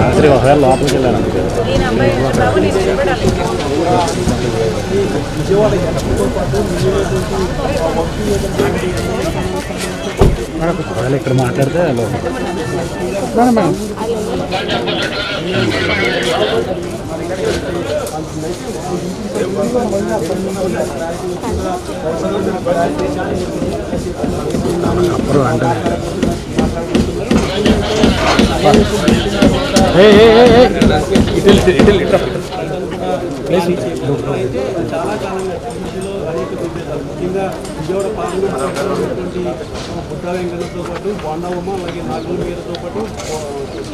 రాత్రి ఒకవేళ లోపలికి వెళ్ళాను ఒకవేళ ఇక్కడ మాట్లాడితే మేడం మేడం. అప్పుడు అంటే చాలా కాలంగా టీడీపీలో విజయవాడ పార్లమెంట్ సభ్యులు ఉన్నటువంటి వెంకన్నతో పాటు బాండవమ్మ అలాగే నాగుల వీరతో పాటు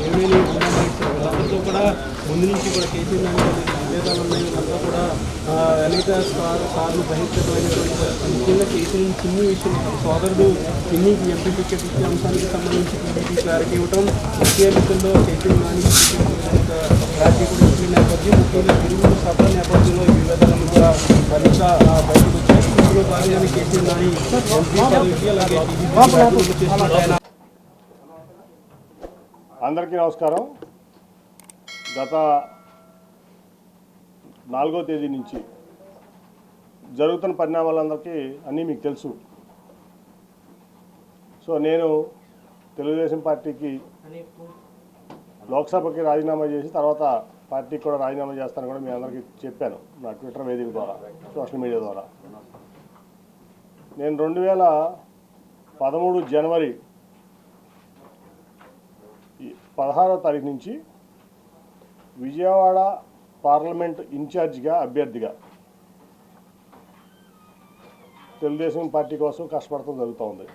ఏమేమి వీళ్ళందరితో కూడా ముందు నుంచి కూడా కేసీ విభేదాలు ఉన్నాయి వీళ్ళంతా కూడా అనేక సార్ సార్లు బహిష్కృతమైనటువంటి ముఖ్యంగా కేసీ చిన్ని విషయం సోదరుడు చిన్నికి ఎంపీ టికెట్ ఇచ్చే అంశానికి సంబంధించి టీడీపీ క్లారిటీ ఇవ్వటం ముఖ్య ఎన్నికల్లో కేసీ నాని క్లారిటీ కూడా ఇచ్చిన నేపథ్యం ముఖ్యంగా తిరుమల సభ నేపథ్యంలో ఈ విభేదాలను కూడా మరింత బయటకు అందరికీ నమస్కారం. గత నాలుగో తేదీ నుంచి జరుగుతున్న పరిణామాలందరికీ అన్నీ మీకు తెలుసు. సో నేను తెలుగుదేశం పార్టీకి లోక్సభకి రాజీనామా చేసి తర్వాత పార్టీకి కూడా రాజీనామా చేస్తాను కూడా మీ అందరికీ చెప్పాను నా ట్విట్టర్ వేదిక ద్వారా సోషల్ మీడియా ద్వారా. నేను రెండు వేల పదమూడు జనవరి పదహారో తారీఖు నుంచి విజయవాడ పార్లమెంట్ ఇన్ఛార్జిగా అభ్యర్థిగా తెలుగుదేశం పార్టీ కోసం కష్టపడటం జరుగుతూ ఉంది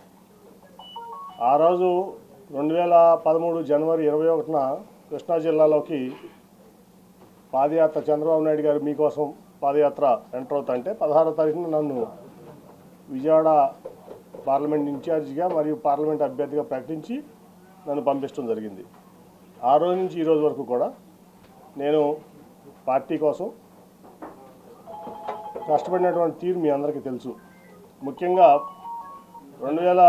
ఆ రోజు రెండు వేల పదమూడు జనవరి ఇరవై ఒకటిన కృష్ణా జిల్లాలోకి పాదయాత్ర చంద్రబాబు నాయుడు గారు మీకోసం పాదయాత్ర ఎంటర్ అవుతా అంటే పదహారో తారీఖున నన్ను విజయవాడ పార్లమెంట్ ఇన్ఛార్జిగా మరియు పార్లమెంట్ అభ్యర్థిగా ప్రకటించి నన్ను పంపించడం జరిగింది. ఆ రోజు నుంచి ఈ రోజు వరకు కూడా నేను పార్టీ కోసం కష్టపడినటువంటి తీరు మీ అందరికీ తెలుసు. ముఖ్యంగా రెండు వేల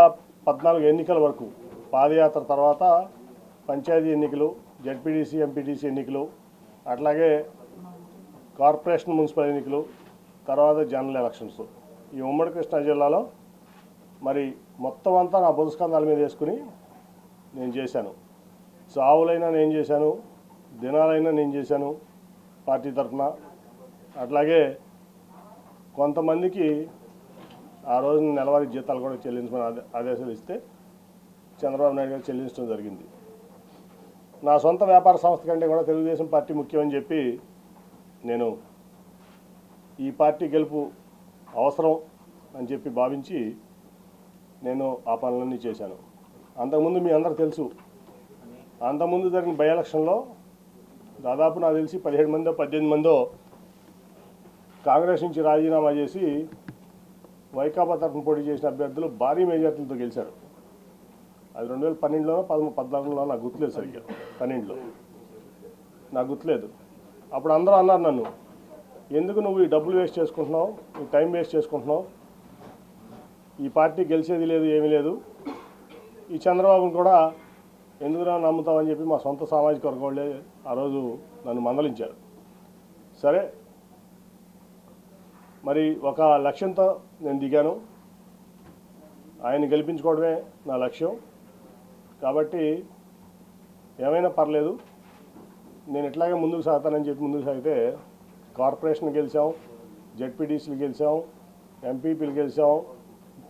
పద్నాలుగు ఎన్నికల వరకు పాదయాత్ర తర్వాత పంచాయతీ ఎన్నికలు జడ్పీటీసీ ఎంపీటీసీ ఎన్నికలు అట్లాగే కార్పొరేషన్ మున్సిపల్ ఎన్నికలు తర్వాత జనరల్ ఎలక్షన్స్. ఈ ఉమ్మడి కృష్ణా జిల్లాలో మరి మొత్తం అంతా నా బుధస్కంధాల మీద వేసుకుని నేను చేశాను. సావులైనా నేను చేశాను దినాలైనా నేను చేశాను పార్టీ తరఫున. అట్లాగే కొంతమందికి ఆ రోజు నెలవారీ జీతాలు కూడా చెల్లించమని ఆదేశాలు ఇస్తే చంద్రబాబు నాయుడు గారు చెల్లించడం జరిగింది. నా సొంత వ్యాపార సంస్థ కంటే కూడా తెలుగుదేశం పార్టీ ముఖ్యమని చెప్పి నేను ఈ పార్టీ గెలుపు అవసరం అని చెప్పి భావించి నేను ఆ పనులన్నీ చేశాను. అంతకుముందు మీ అందరు తెలుసు అంతకుముందు జరిగిన బై ఎలక్షన్లో దాదాపు నాకు తెలిసి పదిహేడు మందో పద్దెనిమిది మందో కాంగ్రెస్ నుంచి రాజీనామా చేసి వైకాపా తరఫున పోటీ చేసిన అభ్యర్థులు భారీ మెజార్టీలతో గెలిచారు. అది రెండు వేల పన్నెండులోనో పదమూడు పద్నాలుగులో నాకు గుర్తులేదు సరిగ్గా. పన్నెండులో. నాకు గుర్తులేదు. అప్పుడు అందరూ అన్నారు నన్ను ఎందుకు నువ్వు ఈ డబ్బులు వేస్ట్ చేసుకుంటున్నావు? నువ్వు టైం వేస్ట్ చేసుకుంటున్నావు? ఈ పార్టీ గెలిచేది లేదు ఏమీ లేదు. ఈ చంద్రబాబును కూడా ఎందుకురా నమ్ముతామని చెప్పి మా సొంత సామాజిక వర్గం వాళ్ళే ఆ రోజు నన్ను మందలించారు. సరే మరి ఒక లక్ష్యంతో నేను దిగాను. ఆయన గెలిపించుకోవడమే నా లక్ష్యం. కాబట్టి ఏమైనా పర్లేదు. నేను ఇట్లాగే ముందుకు సాగుతానని చెప్పి ముందుకు సాగితే కార్పొరేషన్ గెలిచాం జెడ్పీటీసీలు గెలిచాం ఎంపీపీలు గెలిచాం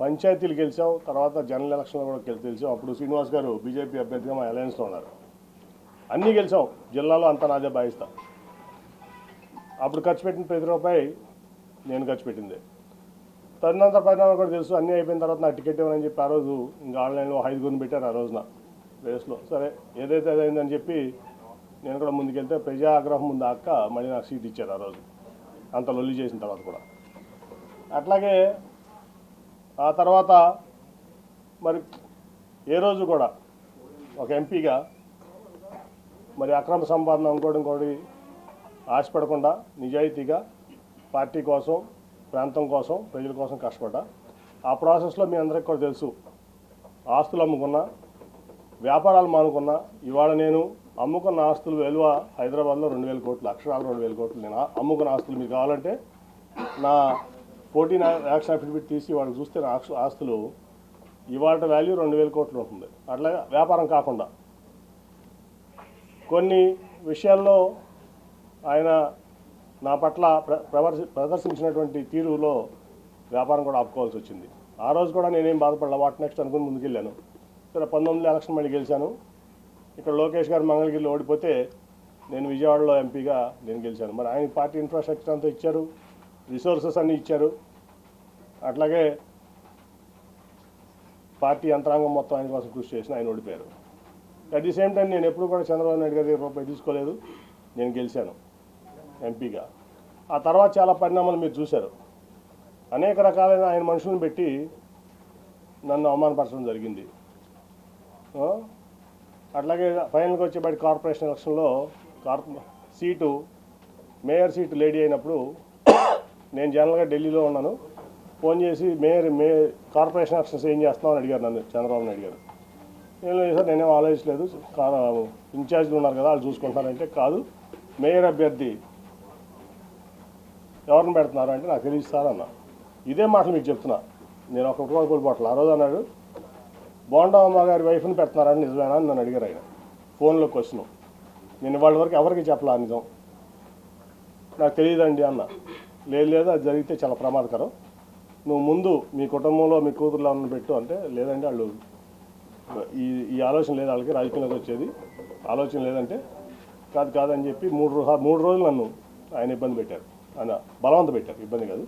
పంచాయతీలు గెలిచాం తర్వాత జనరల్ ఎలక్షన్లో కూడా గెలి- గెలిచాం అప్పుడు శ్రీనివాస్ గారు బీజేపీ అభ్యర్థిగా మా అలయన్స్లో ఉన్నారు. అన్నీ గెలిచాం. జిల్లాలో అంతా నాదే భావిస్తా అప్పుడు ఖర్చు పెట్టిన ప్రతి రూపాయి నేను ఖర్చు పెట్టింది. తదనంతర పరిణామాలు కూడా తెలుసు. అన్నీ అయిపోయిన తర్వాత నాకు టికెట్ ఇవ్వనని చెప్పి ఆ రోజు ఇంకా ఆన్లైన్లో ఐదుగురిని పెట్టారు ఆ రోజున. రేస్లో. సరే ఏదైతే అదైందని చెప్పి నేను కూడా ముందుకెళ్తే ప్రజా ఆగ్రహం ఉంది అక్క మళ్ళీ నాకు సీట్ ఇచ్చారు ఆ రోజు. అంత లొల్లి చేసిన తర్వాత కూడా. అట్లాగే ఆ తర్వాత మరి ఏ రోజు కూడా ఒక ఎంపీగా మరి అక్రమ సంపాదన ఇంకోటి ఇంకోటి ఆశపడకుండా నిజాయితీగా పార్టీ కోసం ప్రాంతం కోసం ప్రజల కోసం కష్టపడ్డా. ఆ ప్రాసెస్లో మీ అందరికీ కూడా తెలుసు. ఆస్తులు అమ్ముకున్నా వ్యాపారాలు మానుకున్నా ఇవాళ నేను అమ్ముకున్న ఆస్తులు విలువ హైదరాబాద్లో రెండు వేల కోట్లు అక్షరాలు రెండు వేల కోట్లు నేను అమ్ముకున్న ఆస్తులు మీకు కావాలంటే నా ఫోర్టీన్ యాక్షన్ అఫిడవిట్ తీసి వాళ్ళు చూస్తే నా ఆస్తులు ఇవాళ వాల్యూ రెండు వేల కోట్లు ఉంటుంది అట్లాగే వ్యాపారం కాకుండా. కొన్ని విషయాల్లో ఆయన నా పట్ల ప్ర ప్రదర్శించినటువంటి తీరులో వ్యాపారం కూడా ఆపుకోవాల్సి వచ్చింది. ఆ రోజు కూడా నేనేం బాధపడలే వాట్ నెక్స్ట్ అనుకుని ముందుకెళ్ళాను. ఇక్కడ పంతొమ్మిది ఎలక్షన్ మళ్ళీ గెలిచాను. ఇక్కడ లోకేష్ గారు మంగళగిరిలో ఓడిపోతే నేను విజయవాడలో ఎంపీగా నేను గెలిచాను. మరి ఆయన పార్టీ ఇన్ఫ్రాస్ట్రక్చర్ అంతా ఇచ్చారు రిసోర్సెస్ అన్నీ ఇచ్చారు. అట్లాగే పార్టీ యంత్రాంగం మొత్తం ఆయన కోసం కృషి చేసిన ఆయన ఓడిపోయారు. అట్ ది సేమ్ టైం నేను ఎప్పుడు కూడా చంద్రబాబు నాయుడు గారి రూపాయి తీసుకోలేదు. నేను గెలిచాను ఎంపీగా. ఆ తర్వాత చాలా పరిణామాలు మీరు చూశారు. అనేక రకాలైన ఆయన మనుషులను పెట్టి నన్ను అవమానపరచడం జరిగింది. అట్లాగే ఫైనల్గా వచ్చే బయట కార్పొరేషన్ ఎలక్షన్లో కార్ప సీటు మేయర్ సీటు లేడీ అయినప్పుడు నేను జనరల్గా ఢిల్లీలో ఉన్నాను. ఫోన్ చేసి మేయర్ మే కార్పొరేషన్ ఎలక్షన్స్ ఏం చేస్తున్నావు అని అడిగారు నన్ను చంద్రబాబు నాయుడు గారు. ఏం లేదు సార్ నేనేం ఆలోచించలేదు. కా- ఇన్ఛార్జ్లు ఉన్నారు కదా వాళ్ళు చూసుకుంటారంటే కాదు. మేయర్ అభ్యర్థి ఎవరిని పెడుతున్నారు అంటే నాకు తెలియదు సార్ అన్న. ఇదే మాటలు మీకు చెప్తున్నా. నేను ఒక కూడా కోల్పోవట్లేదు ఆ రోజు అన్నాడు బోండమ్మ గారి వైఫ్ని పెడుతున్నారని నిజమేనా అని నన్ను అడిగారు ఆయన. ఫోన్లో క్వశ్చన్. నేను వాళ్ళ వరకు ఎవరికి చెప్పలా నిజం? నాకు తెలియదండి అన్న. లేదు లేదు అది జరిగితే చాలా ప్రమాదకరం. నువ్వు ముందు మీ కుటుంబంలో మీ కూతురులో ఉన్న పెట్టు అంటే లేదండి వాళ్ళు ఈ ఈ ఆలోచన లేదు వాళ్ళకి రాజకీయంలోకి వచ్చేది. ఆలోచన లేదంటే కాదు కాదని చెప్పి మూడు మూడు రోజులు నన్ను ఆయన ఇబ్బంది పెట్టారు. ఆయన బలవంత పెట్టారు. ఇబ్బంది కాదు.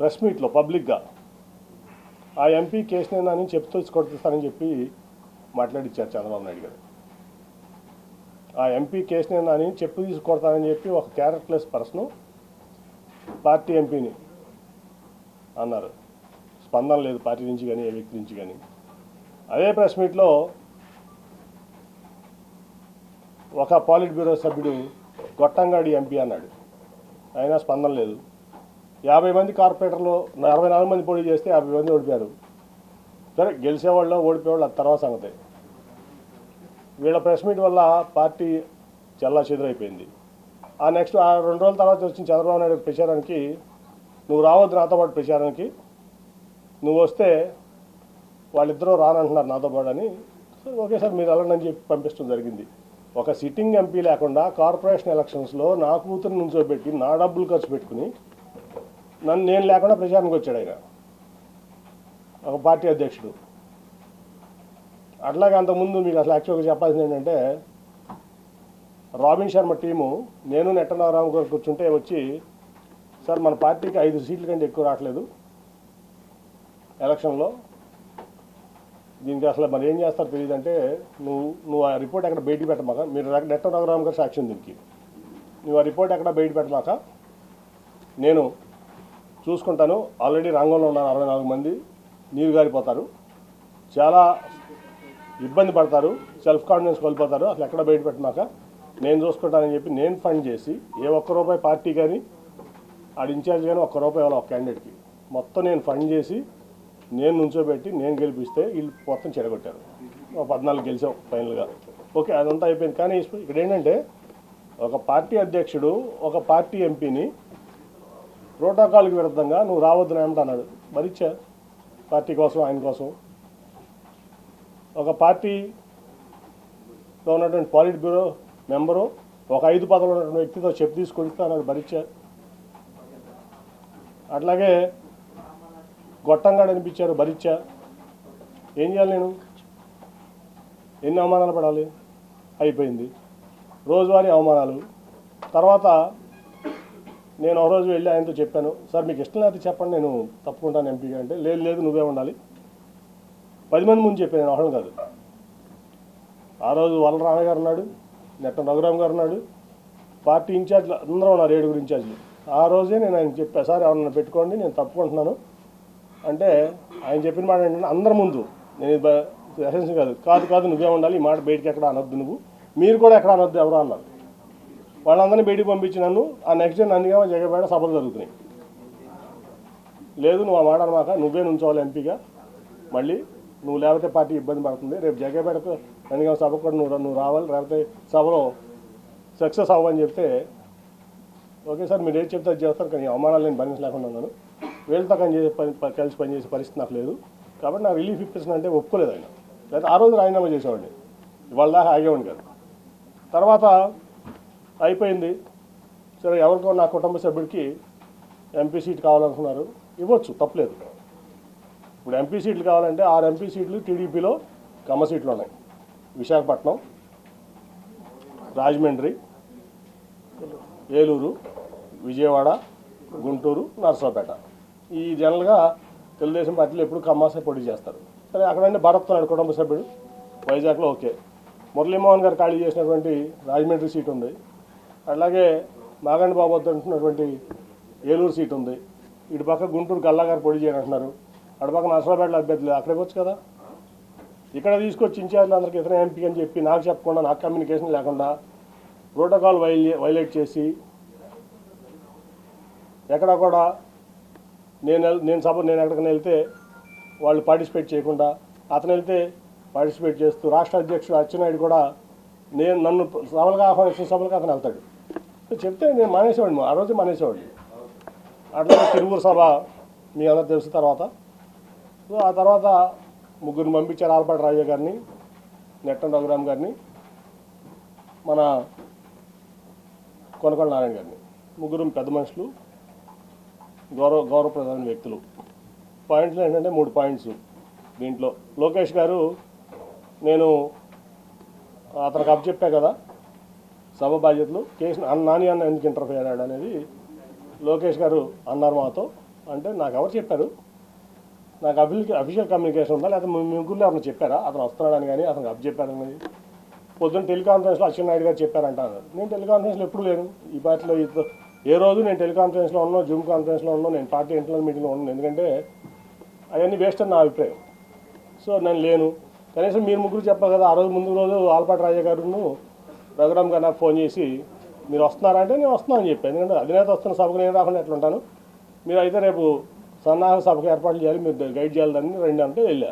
ప్రెస్ మీట్లో పబ్లిక్గా. ఆ ఎంపీ కేసునేనని చెప్తూ కొట్టిస్తానని చెప్పి మాట్లాడిచ్చారు చంద్రబాబు నాయుడు గారు. ఆ ఎంపీ కేసునేనని చెప్పు తీసి కొడతానని చెప్పి ఒక క్యారెక్టర్లెస్ పర్సన్ పార్టీ ఎంపీని అన్నారు. స్పందన లేదు పార్టీ నుంచి కానీ ఏ వ్యక్తి నుంచి కానీ. అదే ప్రెస్ మీట్లో ఒక పాలిట్ బ్యూరో సభ్యుడు గొట్టంగాడి ఎంపీ అన్నాడు. అయినా స్పందన లేదు. యాభై మంది కార్పొరేటర్లు అరవై నాలుగు మంది పోటీ చేస్తే యాభై మంది ఓడిపోయారు. సరే గెలిచేవాళ్ళు ఓడిపోయేవాళ్ళు ఆ తర్వాత సంగతే. వీళ్ళ ప్రెస్ మీట్ వల్ల పార్టీ చల్లా చెదురైపోయింది. ఆ నెక్స్ట్ ఆ రెండు రోజుల తర్వాత వచ్చిన చంద్రబాబు నాయుడు ప్రచారానికి నువ్వు రావద్దు నాతో పాటు ప్రచారానికి. నువ్వు వస్తే వాళ్ళిద్దరూ రానంటున్నారు నాతో పాటు అని సరే ఓకే సార్ మీరు వెళ్ళండి అని చెప్పి పంపించడం జరిగింది. ఒక సిట్టింగ్ ఎంపీ లేకుండా కార్పొరేషన్ ఎలక్షన్స్లో నా కూతురు నుంచోబెట్టి నా డబ్బులు ఖర్చు పెట్టుకుని నన్ను నేను లేకుండా ప్రచారానికి వచ్చాడు ఆయన. ఒక పార్టీ అధ్యక్షుడు. అట్లాగే అంతకుముందు మీకు అసలు యాక్చువల్గా చెప్పాల్సింది ఏంటంటే రాబిన్ శర్మ టీము నేను నెట్టనారాము గారు కూర్చుంటే వచ్చి సార్ మన పార్టీకి ఐదు సీట్ల కంటే ఎక్కువ రావట్లేదు. ఎలక్షన్లో దీనికి అసలు మరి ఏం చేస్తారో తెలియదు అంటే నువ్వు నువ్వు ఆ రిపోర్ట్ ఎక్కడ బయట పెట్టమాక మీరు నెట్ట గారు సాక్ష్యం దీనికి. నువ్వు ఆ రిపోర్ట్ ఎక్కడ బయట పెట్టమాక నేను చూసుకుంటాను. ఆల్రెడీ రంగంలో ఉన్నారు అరవై నాలుగు మంది. నీరు గారిపోతారు. చాలా ఇబ్బంది పడతారు. సెల్ఫ్ కాన్ఫిడెన్స్ కోల్పోతారు. అసలు ఎక్కడ బయట పెట్టినాక? నేను చూసుకుంటానని చెప్పి నేను ఫండ్ చేసి ఏ ఒక్క రూపాయి పార్టీ కానీ ఆడ ఇన్ఛార్జ్ కానీ ఒక్క రూపాయి ఇవ్వాలి ఒక క్యాండిడేట్కి మొత్తం నేను ఫండ్ చేసి నేను నుంచోబెట్టి నేను గెలిపిస్తే వీళ్ళు మొత్తం చెడగొట్టారు. ఒక పద్నాలుగు గెలిచాం ఫైనల్గా. ఓకే అదంతా అయిపోయింది. కానీ ఇక్కడ ఏంటంటే ఒక పార్టీ అధ్యక్షుడు ఒక పార్టీ ఎంపీని ప్రోటోకాల్కి విరుద్ధంగా నువ్వు రావద్దు ఏమంటన్నాడు మరిచ్చా పార్టీ కోసం ఆయన కోసం. ఒక పార్టీ ఉన్నటువంటి పాలిట్ బ్యూరో మెంబరు ఒక ఐదు పదవులు ఉన్నటువంటి వ్యక్తితో చెప్పు తీసుకొస్తే నాకు భరించారు అట్లాగే గొట్టంగా అనిపించారు భరించా ఏం చేయాలి నేను? ఎన్ని అవమానాలు పడాలి? అయిపోయింది. రోజువారీ అవమానాలు. తర్వాత నేను ఒక రోజు వెళ్ళి ఆయనతో చెప్పాను సార్ మీకు ఇష్టం లేకపోతే చెప్పండి నేను తప్పుకుంటాను ఎంపీగా అంటే లేదు లేదు నువ్వే ఉండాలి. పది మంది ముందు చెప్పాను నేను ఒకడు కాదు. ఆ రోజు వలరామ గారు ఉన్నాడు నెట్ట రఘురామ్ గారు ఉన్నాడు పార్టీ ఇన్ఛార్జ్లు అందరూ ఉన్నారు ఏడుగురు ఇన్ఛార్జ్లు. ఆ రోజే నేను ఆయన చెప్పా సార్ ఎవరన్నా పెట్టుకోండి నేను తప్పుకుంటున్నాను. అంటే ఆయన చెప్పిన మాట ఏంటంటే అందరి ముందు నేను ఎసెన్స్ కాదు కాదు కాదు నువ్వే ఉండాలి ఈ మాట బయటికి ఎక్కడ అనొద్దు నువ్వు మీరు కూడా ఎక్కడ అనొద్దు ఎవరు అన్నారు. వాళ్ళందరినీ బయటికి పంపించి నన్ను ఆ నెక్స్ట్ డే నందిగామ జగపేట సభలు జరుగుతున్నాయి. లేదు నువ్వు ఆ మాట అనమాక నువ్వే నుంచోవాలి ఎంపీగా. మళ్ళీ నువ్వు లేకపోతే పార్టీ ఇబ్బంది పడుతుంది. రేపు జగపేటకు నందిగామ సభ కూడా నువ్వు నువ్వు రావాలి. లేకపోతే సభలో సక్సెస్ అవ్వని చెప్తే ఓకే సార్ మీరు ఏది చెప్తే అది చేస్తారు కానీ అవమానాలు నేను భరించలేకుండా ఉన్నాను. వీళ్ళతో కానీ చేసే పని కలిసి పనిచేసే పరిస్థితి నాకు లేదు. కాబట్టి నాకు రిలీఫ్ ఇప్పిస్తున్నా అంటే ఒప్పుకోలేదు ఆయన. లేకపోతే ఆ రోజు రాజీనామా చేసేవాడిని. ఇవాళ దాకా ఆగేవాడిని కాదు. తర్వాత అయిపోయింది. సరే ఎవరికో నా కుటుంబ సభ్యుడికి ఎంపీ సీట్ కావాలనుకున్నారు. ఇవ్వచ్చు తప్పలేదు. ఇప్పుడు ఎంపీ సీట్లు కావాలంటే ఆరు ఎంపీ సీట్లు టీడీపీలో కమ్మ సీట్లు ఉన్నాయి. విశాఖపట్నం రాజమండ్రి ఏలూరు విజయవాడ గుంటూరు నర్సరావుపేట. ఈ జనరల్గా తెలుగుదేశం పార్టీలో ఎప్పుడు కమ్మాసే పోటీ చేస్తారు. సరే అక్కడంటే భరత్తున్నాడు కుటుంబ సభ్యుడు. వైజాగ్లో ఓకే. మురళీమోహన్ గారు ఖాళీ చేసినటువంటి రాజమండ్రి సీట్ ఉంది. అలాగే మాగండి బాబు వద్ద ఉంటున్నటువంటి ఏలూరు సీట్ ఉంది. ఇటు పక్క గుంటూరు గల్లా పొడి పోటీ చేయాలంటున్నారు అటు పక్క నర్సరావుపేటలో అభ్యర్థులు అక్కడికి వచ్చు కదా? ఇక్కడ తీసుకొచ్చి ఇన్ఛార్జ్లు అందరికి ఇతర ఎంపీ అని చెప్పి నాకు చెప్పకుండా నాకు కమ్యూనికేషన్ లేకుండా ప్రోటోకాల్ వైలే వైలేట్ చేసి ఎక్కడ కూడా నేను నేను సభ నేను ఎక్కడికైనా వెళ్తే వాళ్ళు పార్టిసిపేట్ చేయకుండా అతను వెళ్తే పార్టిసిపేట్ చేస్తూ రాష్ట్ర అధ్యక్షుడు అచ్చెన్నాయుడు కూడా నేను నన్ను సభలుగా ఆహ్వానించిన సభలకు అతను వెళ్తాడు. చెప్తే నేను మానేసేవాడిని ఆ రోజు మానేసేవాడిని. అట్లా తిరువురు సభ మీ అందరూ తెలుసు తర్వాత. సో ఆ తర్వాత ముగ్గురిని పంపించారు ఆల్పాటి రాజయ్య గారిని నెట్టం రఘురామ్ గారిని మన కొనకొండ నారాయణ గారిని. ముగ్గురు పెద్ద మనుషులు గౌరవ గౌరవప్రదమైన వ్యక్తులు. పాయింట్లు ఏంటంటే మూడు పాయింట్స్ దీంట్లో. లోకేష్ గారు నేను అతనికి అప్పచెప్పా కదా సభ బాధ్యతలు కేసు నాని అన్న ఎందుకు ఇంటర్ఫియర్ అయ్యాడు అనేది లోకేష్ గారు అన్నారు మాతో. అంటే నాకు ఎవరు చెప్పారు? నాకు అఫిషియల్ అఫీషియల్ కమ్యూనికేషన్ ఉందా? లేకపోతే మీ ముగ్గురు అతను చెప్పారా? అతను వస్తున్నాడని కానీ అతను అప్ చెప్పారని పొద్దున్న టెలికాన్ఫరెన్స్లో అచ్చెన్నాయుడు గారు చెప్పారంట నేను టెలికాన్ఫరెన్స్లో ఎప్పుడు లేను. ఈ పార్టీలో ఏ రోజు నేను టెలికాన్ఫరెన్స్లో ఉన్నా జూమ్ కాన్ఫరెన్స్లో ఉన్నా నేను పార్టీ ఇంటర్నల్ మీటింగ్లో ఉన్నాను. ఎందుకంటే అవన్నీ వేస్ట్ అని నా అభిప్రాయం. సో నేను లేను. కనీసం మీరు ముగ్గురు చెప్పారు కదా ఆ రోజు ముందు రోజు ఆల్పాటి రాజా గారును రఘురామ్ గారు నాకు ఫోన్ చేసి మీరు వస్తున్నారా అంటే నేను వస్తున్నాను అని చెప్పాను. ఎందుకంటే అధినేత వస్తున్న సభకు నేను రాకుండా ఎట్లుంటాను మీరు అయితే రేపు సన్నాహ సభకు ఏర్పాట్లు చేయాలి మీరు గైడ్ చేయాలని రెండు అంటే వెళ్ళా.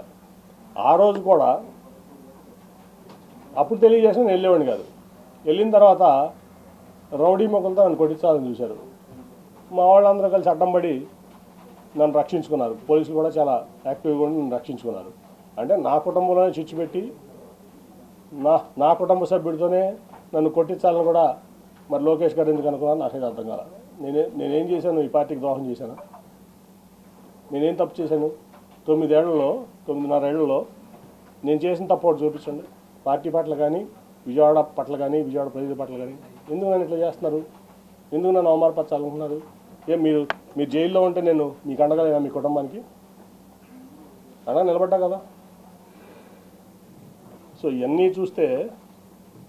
ఆ రోజు కూడా అప్పుడు తెలియజేసిన నేను వెళ్ళేవాడిని కాదు. వెళ్ళిన తర్వాత రౌడీ మొక్కలతో నన్ను కొట్టించాలని చూశారు. మా వాళ్ళందరూ కలిసి అడ్డం పడి నన్ను రక్షించుకున్నారు. పోలీసులు కూడా చాలా యాక్టివ్గా ఉండి నన్ను రక్షించుకున్నారు. అంటే నా కుటుంబంలోనే చిచ్చు పెట్టి నా నా కుటుంబ సభ్యుడితోనే నన్ను కొట్టించాలని కూడా మరి లోకేష్ గారు ఎందుకు అనుకున్నాను నాకైతే అర్థం కాల. నేనే నేనేం చేశాను? ఈ పార్టీకి ద్రోహం చేశాను? నేనేం తప్పు చేశాను? తొమ్మిదేళ్ళలో తొమ్మిదిన్నర ఏళ్ళలో నేను చేసిన తప్పు ఒకటి చూపించండి. పార్టీ పట్ల కానీ విజయవాడ పట్ల కానీ విజయవాడ ప్రజల పట్ల కానీ. ఎందుకు నన్ను ఇట్లా చేస్తున్నారు? ఎందుకు నన్ను అవమానపరచాలనుకున్నారు ఏం మీరు మీరు జైల్లో ఉంటే నేను మీకు అండగలేనా మీ కుటుంబానికి? అలా నిలబడ్డా కదా. సో ఇవన్నీ చూస్తే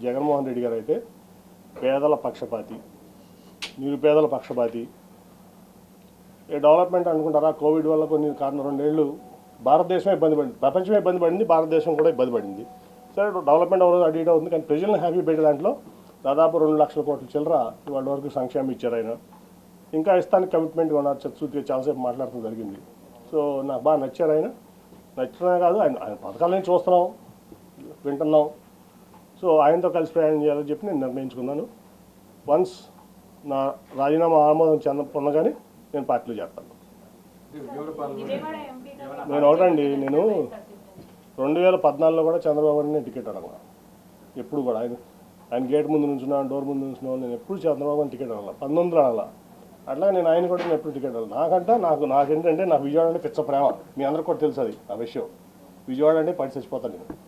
జగన్మోహన్ రెడ్డి గారు అయితే పేదల పక్షపాతి నిరుపేదల పక్షపాతి. ఏ డెవలప్మెంట్ అనుకుంటారా? కోవిడ్ వల్ల కొన్ని కారణం రెండేళ్ళు భారతదేశమే ఇబ్బంది పడింది. ప్రపంచమే ఇబ్బంది పడింది భారతదేశం కూడా ఇబ్బంది పడింది. సరే డెవలప్మెంట్ అవ్వదు అటు ఇటు కానీ ప్రజలను హ్యాపీ పెట్టే దాంట్లో దాదాపు రెండు లక్షల కోట్ల చిల్లర వాళ్ళ వరకు సంక్షేమం ఇచ్చారు ఆయన. ఇంకా ఇస్తానికి కమిట్మెంట్ ఉన్నారు చతుర్థిగా చాలాసేపు మాట్లాడటం జరిగింది. సో నాకు బాగా నచ్చారు ఆయన. నచ్చినా కాదు ఆయన ఆయన పథకాలని చూస్తున్నాం వింటున్నాం. సో ఆయనతో కలిసి ప్రయాణం చేయాలని చెప్పి నేను నిర్ణయించుకున్నాను. వన్స్ నా రాజీనామా ఆమోదం చెంద పొందగానే నేను పార్టీలో చేస్తాను నేను ఒకటండి నేను రెండు వేల పద్నాలుగులో కూడా చంద్రబాబు గారిని నేను టికెట్ అడగను. ఎప్పుడు కూడా ఆయన ఆయన గేట్ ముందు నుంచున్నా డోర్ ముందు నుంచున్నా నేను ఎప్పుడు చంద్రబాబు గారిని టికెట్ అడగల. పంతొమ్మిది అడగల. అట్లా నేను ఆయన కూడా నేను ఎప్పుడు టికెట్ అడగల నాకంటే నాకు నాకేంటంటే నాకు విజయవాడ అంటే పిచ్చ ప్రేమ. మీ అందరికి కూడా తెలుసు అది ఆ విషయం. విజయవాడ అంటే పడి చచ్చిపోతాను నేను.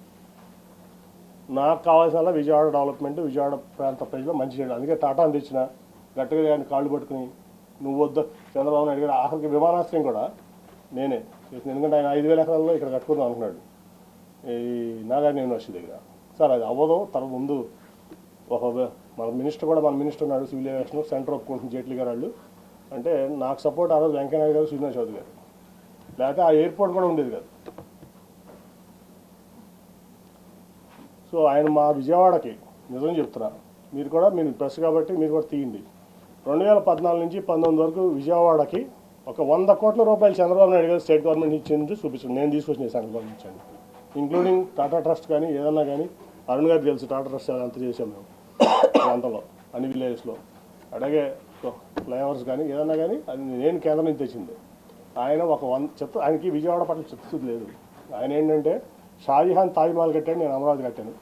నాకు కావాల్సిన విజయవాడ డెవలప్మెంట్ విజయవాడ ప్రాంత ప్రజలు మంచి చేయడం. అందుకే టాటా తెచ్చిన గట్టిగా ఆయన కాళ్ళు పట్టుకుని నువ్వు వద్దు. చంద్రబాబు నాయుడు గారు ఆఖరికి విమానాశ్రయం కూడా నేనే. చేసిన ఎందుకంటే ఆయన ఐదు వేల ఎకరాల్లో ఇక్కడ కట్టుకుందాం అనుకున్నాడు. ఈ నాగార్జున యూనివర్సిటీ దగ్గర. సార్ అది అవ్వదు. తర్వాత ముందు ఒక మన మినిస్టర్ కూడా మన మినిస్టర్ ఉన్నాడు సివిల్ ఏవియేషన్ సెంటర్ ఒప్పుకుంటున్న జైట్లీ గారు వాళ్ళు. అంటే నాకు సపోర్ట్ ఆ రోజు వెంకయ్యనాయుడు గారు సుజనా చౌదరి గారు. లేకపోతే ఆ ఎయిర్పోర్ట్ కూడా ఉండేది కాదు. సో ఆయన మా విజయవాడకి నిజం చెప్తున్నా మీరు కూడా మీరు ప్రెస్ కాబట్టి మీరు కూడా తీయండి. రెండు వేల పద్నాలుగు నుంచి పంతొమ్మిది వరకు విజయవాడకి ఒక వంద కోట్ల రూపాయలు చంద్రబాబు నాయుడు గారు స్టేట్ గవర్నమెంట్ ఇచ్చింది చూపించండి నేను తీసుకొచ్చిన సంఘం గవర్నమెంట్ ఇచ్చాను ఇంక్లూడింగ్ టాటా ట్రస్ట్ కానీ ఏదన్నా కానీ అరుణ్ గారికి తెలుసు. టాటా ట్రస్ట్ అంత చేసాం మేము ప్రాంతంలో అన్ని విలేజెస్లో. అలాగే ఫ్లైఓవర్స్ కానీ ఏదన్నా కానీ అది నేను కేంద్రం నుంచి తెచ్చింది. ఆయన ఒక వన్ చెత్త ఆయనకి విజయవాడ పట్ల చిత్తశుద్ధి లేదు. ఆయన ఏంటంటే షాజహాన్ తాజ్మహల్ కట్టాడు నేను అమరావతి కట్టాను.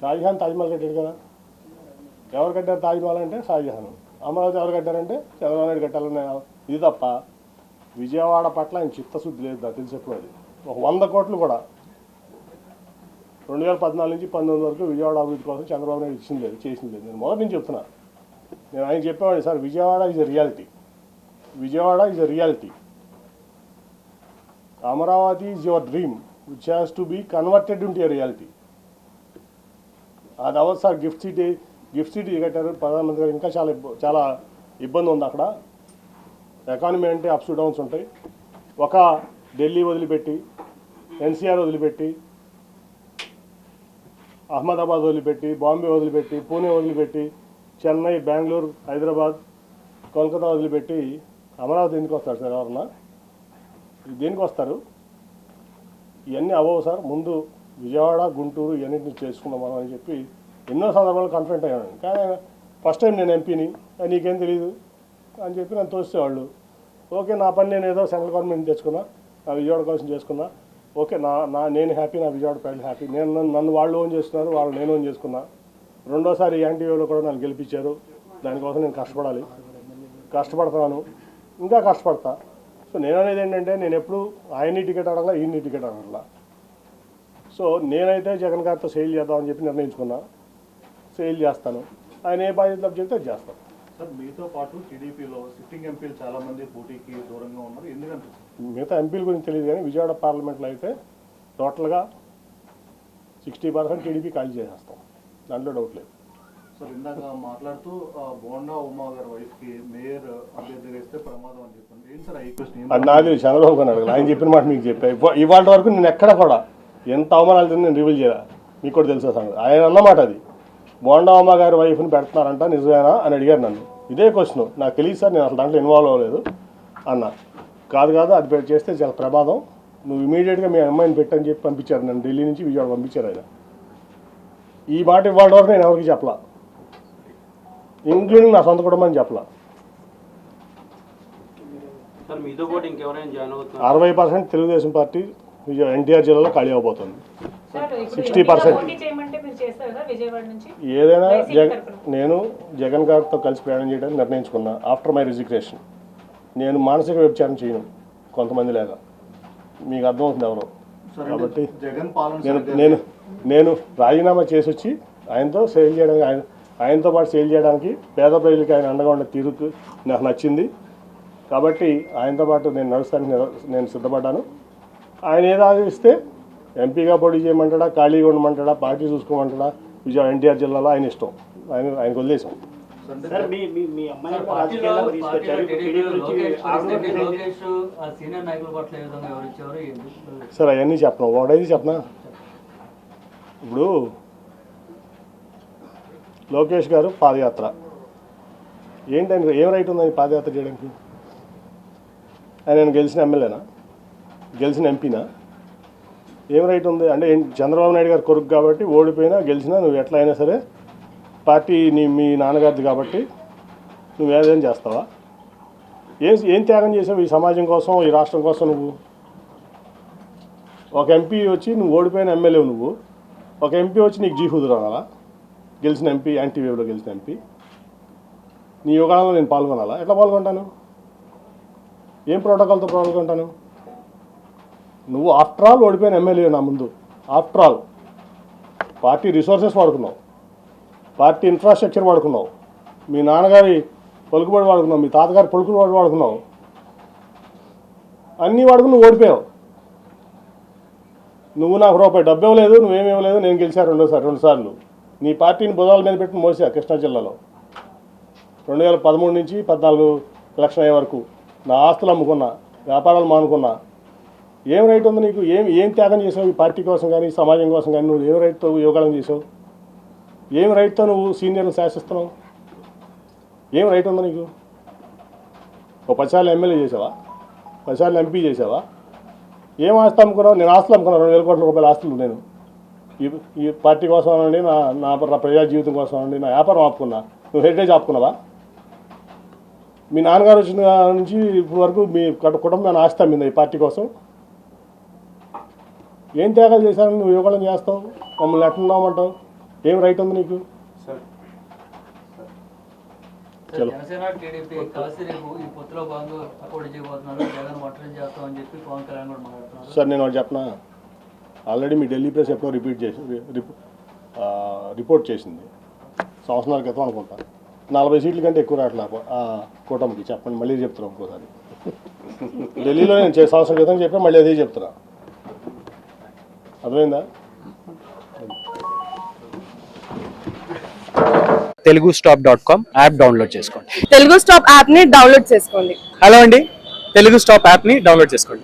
షాజహాన్ తాజ్మహల్ కట్టాడు కదా. ఎవరు కట్టారు తాజ్మహల్ అంటే షాజహాన్. అమరావతి ఎవరు కట్టారంటే చంద్రబాబు నాయుడు కట్టాలనే ఇది తప్ప విజయవాడ పట్ల ఆయన చిత్తశుద్ధి లేదు తెలిసేప్పుడు అది. ఒక వంద కోట్లు కూడా. రెండు వేల పద్నాలుగు నుంచి పంతొమ్మిది వరకు విజయవాడ అభివృద్ధి కోసం చంద్రబాబు నాయుడు ఇచ్చింది లేదు చేసింది లేదు. నేను మొదటి నుంచి చెప్తున్నా. నేను ఆయన చెప్పేవాడిని sir Vijayawada is a reality Vijayawada is a reality Amaravati is your dream which has to be converted into a reality అది అవ్వదు sir gift city gift city కట్టారు ప్రధానమంత్రి గారు ఇంకా చాలా ఇబ్బ- చాలా ఇబ్బంది ఉంది అక్కడ. ఎకానమీ అంటే అప్స్ డౌన్స్ ఉంటాయి. ఒక ఢిల్లీ వదిలిపెట్టి ఎన్సీఆర్ వదిలిపెట్టి అహ్మదాబాద్ వదిలిపెట్టి బాంబే వదిలిపెట్టి పూణే వదిలిపెట్టి చెన్నై బెంగళూరు హైదరాబాద్ కోల్కతా వదిలిపెట్టి అమరావతి ఎందుకు వస్తారు సార్ ఎవరన్నా? దేనికి వస్తారు? ఇవన్నీ అవ్వవు సార్. ముందు విజయవాడ గుంటూరు ఇవన్నింటినీ చేసుకుందాం మనం అని చెప్పి ఎన్నో సందర్భాలు కన్ఫరెంట్ అయ్యాను కానీ ఫస్ట్ టైం నేను ఎంపీని నీకేం తెలియదు అని చెప్పి నన్ను తోసేవాళ్ళు. ఓకే నా పని నేను ఏదో సెంట్రల్ గవర్నమెంట్ తెచ్చుకున్నా నా విజయవాడ కోసం చేసుకున్నా. ఓకే నా నా నేను హ్యాపీ నా విజయవాడ ప్రజలు హ్యాపీ నేను నన్ను వాళ్ళు ఓన్ చేస్తున్నారు వాళ్ళు నేను ఓన్ చేసుకున్నా. రెండోసారి యాంటీవీలో కూడా నన్ను గెలిపించారు. దానికోసం నేను కష్టపడాలి. కష్టపడుతున్నాను. ఇంకా కష్టపడతా. సో నేను అనేది ఏంటంటే నేను ఎప్పుడు ఆయన్ని టికెట్ అడగలా ఈయన్ని టికెట్ అడగలా. సో నేనైతే జగన్ గారితో సేల్ చేద్దామని చెప్పి నిర్ణయించుకున్నా. సేల్ చేస్తాను. ఆయన ఏ బాధ్యత చెప్తే అది చేస్తాను సార్ మీతో పాటు టీడీపీలో సిట్టింగ్ ఎంపీలు చాలా మంది పోటీకి దూరంగా ఉన్నారు. ఎందుకంటే మిగతా ఎంపీల గురించి తెలియదు కానీ విజయవాడ పార్లమెంట్లో అయితే టోటల్గా సిక్స్టీ పర్సెంట్ టీడీపీ ఖాళీ చేసేస్తాం. దాంట్లో డౌట్ లేదు. సార్ ఇందాక మాట్లాడుతూ బోండా ఉమా గారి వైఫ్కి మేయర్ అభ్యర్థిగా ఇస్తే ప్రమాదం అని చెప్పండి. ఏంటి సార్ ఈ క్వశ్చన్ అది నాది చంద్రబాబు గారు అడగదు ఆయన చెప్పిన మాట మీకు చెప్పా. ఇవాళ వరకు నేను ఎక్కడ కూడా ఎంత అవమానాలు తిన్నా నేను రివీల్ చేయాలి. మీకు కూడా తెలుసా సంగతి. ఆయన అన్నమాట అది. బోండామ్మ గారి వైఫ్ని పెడుతున్నారంట నిజమేనా అని అడిగారు నన్ను. ఇదే క్వశ్చన్. నాకు తెలియదు సార్ నేను అసలు దాంట్లో ఇన్వాల్వ్ అవ్వలేదు అన్న. కాదు కాదు అది చేస్తే చాలా ప్రమాదం. నువ్వు ఇమీడియట్గా మీ అమ్మాయిని పెట్టని చెప్పి పంపించారు నన్ను. ఢిల్లీ నుంచి విజయవాడ పంపించారు ఆయన. ఈ మాట ఇవాళ వరకు నేను ఎవరికి చెప్పలా. ఇంక్లూడింగ్ నా సొంత కుటుంబం అని చెప్పలా. సార్ మీతో పాటు ఇంకెవరైనా జాయిన్ అవుతున్నారు? అరవై పర్సెంట్ తెలుగుదేశం పార్టీ ఎన్టీఆర్ జిల్లాలో ఖాళీ అవబోతుంది. సార్ ఇప్పుడు 60% ఎంపీగా పోటీ చేయమంటే మీరు చేస్తారు కదా విజయవాడ నుంచి? ఏదైనా. నేను జగన్ గారితో కలిసి ప్రయాణం చేయడానికి నిర్ణయించుకున్నా ఆఫ్టర్ మై రిజిగ్రేషన్ నేను మానసిక వ్యభిచారం చేయను కొంతమంది లేక. మీకు అర్థమవుతుంది ఎవరు. కాబట్టి జగన్ పాలన నేను నేను నేను రాజీనామా చేసి వచ్చి ఆయనతో సేల్ చేయడానికి ఆయన ఆయనతో పాటు సేల్ చేయడానికి పేద ప్రజలకి ఆయన అండగా ఉండే తీరుకు నాకు నచ్చింది. కాబట్టి ఆయనతో పాటు నేను నడుస్తానికి నేను సిద్ధపడ్డాను. ఆయన ఏది ఆదరిస్తే ఎంపీగా పోటీ చేయమంటాడా ఖాళీగా ఉండమంటాడా పార్టీ చూసుకోమంటాడా విజయ ఎన్టీఆర్ జిల్లాలో ఆయన ఇష్టం. ఆయన ఆయనకు వదిలేసాం సరే అవన్నీ చెప్పను. ఒకటైతే చెప్పనా? ఇప్పుడు లోకేష్ గారు పాదయాత్ర. ఏంటని ఏం రైట్ ఉందని పాదయాత్ర చేయడానికి? ఆయన నేను గెలిచిన ఎమ్మెల్యేనా? గెలిచిన ఎంపీనా? ఏం రైట్ ఉంది? అంటే చంద్రబాబు నాయుడు గారు కొరకు కాబట్టి ఓడిపోయినా గెలిచినా నువ్వు ఎట్లా అయినా సరే పార్టీ నీ మీ నాన్నగారిది కాబట్టి నువ్వు ఏదైనా చేస్తావా? ఏం ఏం త్యాగం చేసావు ఈ సమాజం కోసం ఈ రాష్ట్రం కోసం నువ్వు? ఒక ఎంపీ వచ్చి నువ్వు ఓడిపోయిన ఎమ్మెల్యే నువ్వు. ఒక ఎంపీ వచ్చి నీకు జీ హుదురు గెలిచిన ఎంపీ యాంటీ గెలిచిన ఎంపీ. నీ యుగాలలో నేను పాల్గొనాలా? ఎట్లా పాల్గొంటాను? ఏం ప్రోటోకాల్తో పాల్గొంటాను? నువ్వు ఆఫ్టర్ ఆల్ ఓడిపోయిన ఎమ్మెల్యే నా ముందు. ఆఫ్టర్ ఆల్ పార్టీ రిసోర్సెస్ వాడుకున్నావు. పార్టీ ఇన్ఫ్రాస్ట్రక్చర్ వాడుకున్నావు. మీ నాన్నగారి పలుకుబడి వాడుకున్నావు. మీ తాతగారి పలుకుబడి వాడుకున్నావు. అన్నీ వాడుకుని నువ్వు ఓడిపోయావు. నువ్వు నాకు రూపాయి డబ్బు ఇవ్వలేదు నువ్వేమి ఇవ్వలేదు నేను గెలిచా రెండోసారి రెండు సార్లు నీ పార్టీని బుధాల మీద పెట్టి మోసా కృష్ణా జిల్లాలో. రెండు వేల పదమూడు నుంచి పద్నాలుగు ఎలక్షన్ అయ్యే వరకు నా ఆస్తులు అమ్ముకున్నా వ్యాపారాలు మానుకున్నా ఏం రైట్ ఉంది నీకు? ఏం ఏం త్యాగం చేసావు? ఈ పార్టీ కోసం కానీ సమాజం కోసం కానీ నువ్వు ఏం రైట్తో యోగాలం చేసావు? ఏం రైట్తో నువ్వు సీనియర్ని శాసిస్తున్నావు? ఏం రైట్ ఉంది నీకు? ఒక పదిసార్లు ఎమ్మెల్యే చేసావా? పదిసార్లు ఎంపీ చేసావా? ఏం ఆస్తులు అమ్ముకున్నావు? నేను ఆస్తులు అమ్ముకున్నాను రెండు వేల కోట్ల రూపాయల ఆస్తులు నేను. ఈ ఈ పార్టీ కోసం అనండి నా నా నా ప్రజా జీవితం కోసం అనండి నా వ్యాపారం ఆపుకున్నా. నువ్వు హెరిటేజ్ ఆపుకున్నావా? మీ నాన్నగారు వచ్చిన నుంచి ఇప్పుడు వరకు మీ కట- కుటుంబాన్ని ఆస్తి అమ్మిందా ఈ పార్టీ కోసం? ఏం త్యాగాలు చేశారని నువ్వు యువకులం చేస్తావు? మమ్మల్ని ఎట్లున్నామంటావు ఏం రైట్ ఉంది నీకు? చలో. జనసేన టీడీపీ కలిసి రేపు ఈ పొత్తులో భాగంగా పోటీ చేయబోతున్నారు జగన్ ఒట్టడి చేస్తాం అని చెప్పి పవన్ కళ్యాణ్ కూడా మాట్లాడుతున్నారు. సార్ నేను చెప్పనా? ఆల్రెడీ మీ ఢిల్లీ ప్రెస్ ఎప్పుడో రిపీట్ చేసి రిపోర్ట్ చేసింది. సంవత్సరాల క్రితం అనుకుంటా. నలభై సీట్ల కంటే ఎక్కువ రావట్లే ఆ కూటమికి. చెప్పండి మళ్ళీ చెప్తున్నా ఇంకోసారి ఢిల్లీలో నేను సంవత్సరం క్రితం చెప్పా మళ్ళీ అదే చెప్తున్నా. అర్థమైందా? Telugu stop dot com app download చేసుకోండి. తెలుగు స్టాప్ యాప్ని డౌన్లోడ్ చేసుకోండి. హలో అండి. తెలుగు స్టాప్ యాప్ని డౌన్లోడ్ చేసుకోండి.